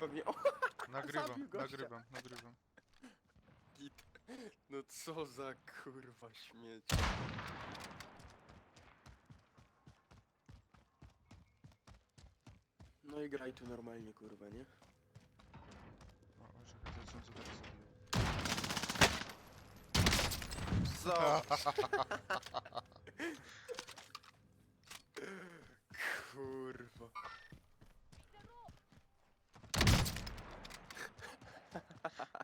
pewnie. O, Nagrywam, Zabił gościa. nagrywam, nagrywam. git. No co za kurwa śmieć. No i graj tu normalnie, kurwa, nie? O, o, czekaj, to co co teraz zrobię? Co? Kurwa.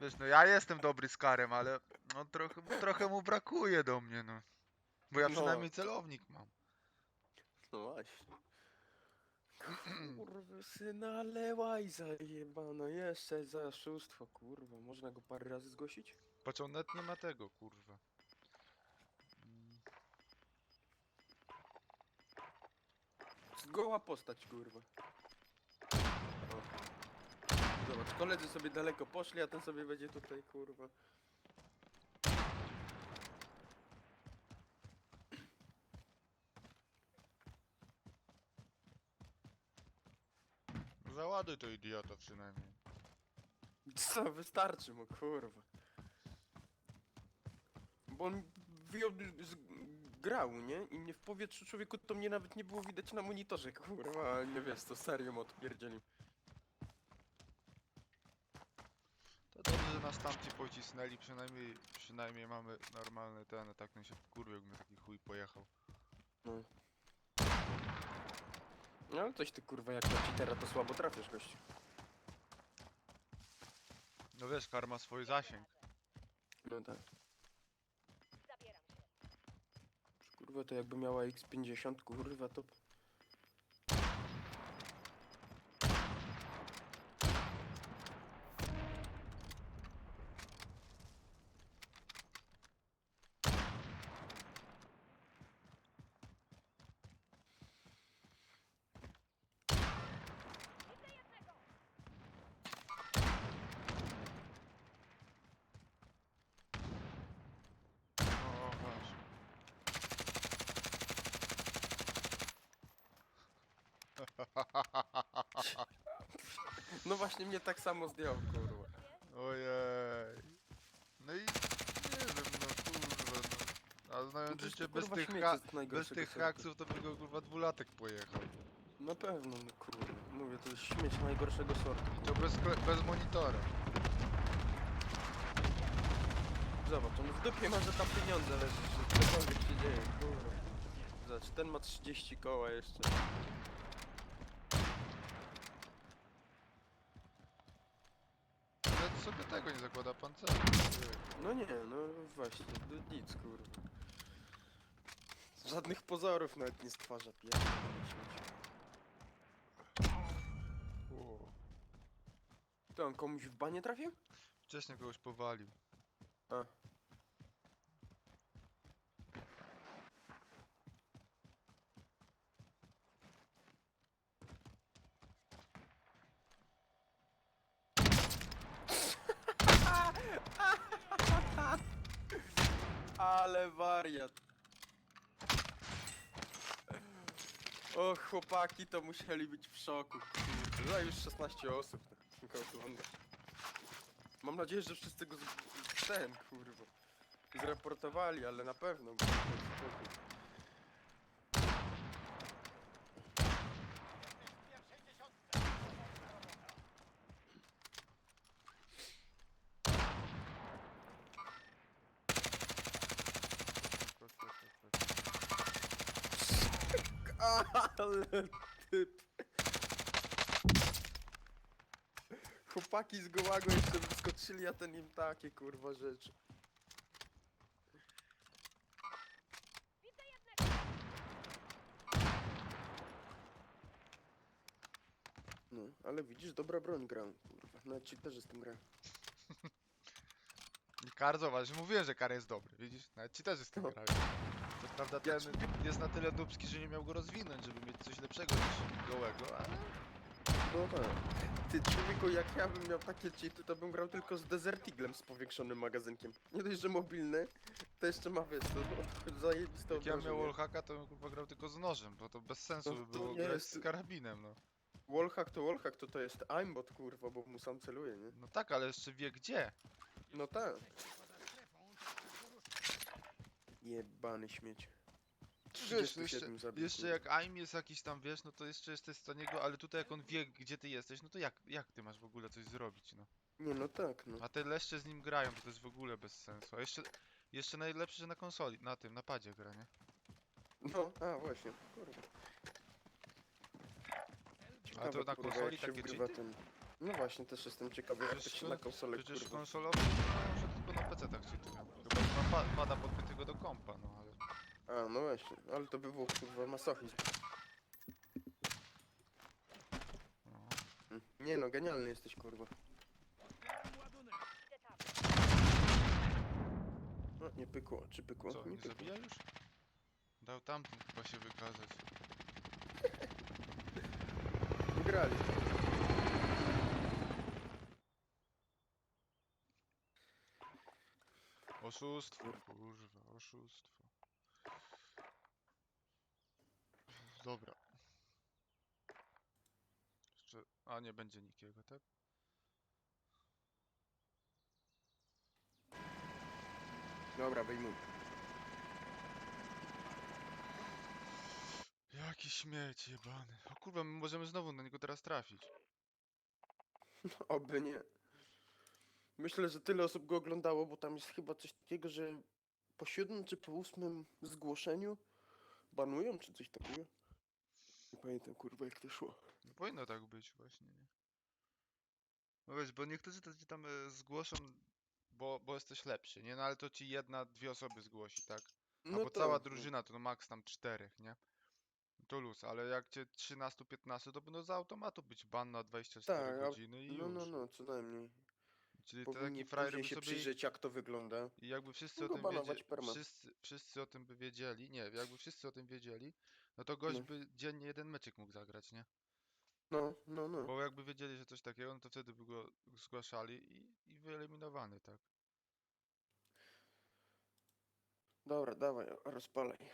Wiesz, no ja jestem dobry z karem, ale no trochę, trochę mu brakuje do mnie, no. Bo ja No. przynajmniej celownik mam. No właśnie. Kurwa syna, ale łajza jebana, jeszcze za oszustwo, kurwa. Można go parę razy zgłosić? Patrz, on net nie ma tego, kurwa. Mm, Zgoła postać, kurwa. Zobacz, koledzy sobie daleko poszli, a ten sobie będzie tutaj, kurwa. Załaduj to idiota przynajmniej. Co, wystarczy mu, kurwa. Bo on wyjął, z, grał, nie? I mnie w powietrzu człowieku to mnie nawet nie było widać na monitorze, kurwa. Nie wiesz, to serio mu odpierdzielił. Nas tamci pocisnęli, przynajmniej, przynajmniej mamy normalny ten, tak ten się wkurwił, jakby taki chuj pojechał. No. No ale coś ty kurwa jak na cheatera to słabo trafisz gościu. No wiesz, kar ma swój zasięg. No tak. Kurwa to jakby miała X50 kurwa to... O, o, właśnie. No właśnie mnie tak samo zdjął kurwa. Ojej. No i nie wiem, no kurwa, no. A znając przecież życie to, bez kurwa, tych, ha- jest bez najgorszego tych sortu. haksów to by go kurwa dwulatek pojechał. Na pewno no kurwa. Mówię to jest śmieć najgorszego sortu. I to bez, kle- bez monitora. Zobacz, on w dupie ma, że tam pieniądze leży, że cokolwiek się dzieje, kurwa. Zobacz, ten ma 30 koła jeszcze. Nawet sobie tego nie zakłada pancerza. No nie, no właśnie, no nic kurwa. Żadnych pozorów nawet nie stwarza, pierdolę. O, To on komuś w banie trafił? Wcześniej kogoś powalił. A. Ale wariat. O, chłopaki to musieli być w szoku. Kurde, za już 16 osób tak tylko ogląda. Mam nadzieję, że wszyscy go z... ten, kurwa. Zreportowali, ale na pewno. go Ale typ. Chłopaki z Gołago jeszcze wyskoczyli, a ten im takie kurwa rzeczy. No, ale widzisz, dobra broń gram, kurwa. Ci też z tym gram. I Kar, zobacz, mówiłem, że Kar jest dobry, widzisz? Nawet ci też jest tym No. grają. Prawda Ja ten jest na tyle dupski, że nie miał go rozwinąć, żeby mieć coś lepszego niż gołego, ale... No tak. Ty człowieku, jak ja bym miał takie cheaty, to bym grał tylko z Desert Eaglem z powiększonym magazynkiem. Nie dość, że mobilny, to jeszcze ma wiesz, to zajebiste Jak ja miał wallhacka, to bym kurwa grał tylko z nożem, bo to bez sensu No by to było nie grać jest- z karabinem, no. Wallhack to wallhack, to to jest aimbot, kurwa, bo mu sam celuje, nie? No tak, ale jeszcze wie gdzie. No tak. Jebany śmieć. Wiesz, no jeszcze, 37 zabił, jeszcze jak aim jest jakiś tam, wiesz, no to jeszcze jesteś w stanie go, ale tutaj jak on wie gdzie ty jesteś, no to jak, jak ty masz w ogóle coś zrobić, no. Nie, no tak, no. A te leszcze z nim grają, to to jest w ogóle bez sensu. A jeszcze, jeszcze najlepsze, że na konsoli, na tym, na padzie gra, nie? No, a właśnie, kurwa. To na kurwa, konsoli jak się takie wgrywa cheaty? ten... No właśnie, też jestem ciekawy, jak to Przecież się na konsolę, Przecież kurwa. konsolowy no, że tylko na PC tak cheatują. Chyba że ma pa- pada podpiętego do kompa, no ale... A, no właśnie, ale to by było, kurwa, masochizm. No. Mm. Nie no, genialny jesteś, kurwa. No, nie pykło, czy pykło? Co, nie nie pykło. zabija już? Dał tamtym chyba się wykazać. Wygrali. Oszustwo, kurwa, oszustwo. Dobra. Jeszcze... A, nie będzie nikiego, tak? Dobra, wyjmuj. Jaki śmieć jebany. O kurwa, my możemy znowu na niego teraz trafić. Oby nie. Myślę, że tyle osób go oglądało, bo tam jest chyba coś takiego, że po siódmym czy po ósmym zgłoszeniu banują, czy coś takiego. Nie pamiętam, kurwa, jak to szło. No powinno tak być właśnie, nie? No wiesz, bo niektórzy to ci tam e, zgłoszą, bo, bo jesteś lepszy, nie? No ale to ci jedna, dwie osoby zgłosi, tak? No Albo cała tak, no. drużyna to no max tam czterech, nie? To luz, ale jak cię 13-15 to będą z automatu być ban na 24 Tak, a- godziny i No, już. no, no, co najmniej. Czyli te Powinni taki frajer później by się sobie... przyjrzeć, jak to wygląda. I jakby wszyscy o tym banować wiedzieli, perma. wszyscy, wszyscy o tym by wiedzieli, nie, jakby wszyscy o tym wiedzieli, no to gość No. by dziennie jeden meczek mógł zagrać, nie? No, no, no. Bo jakby wiedzieli, że coś takiego, no to wtedy by go zgłaszali i, i wyeliminowany, tak? Dobra, dawaj, rozpalaj.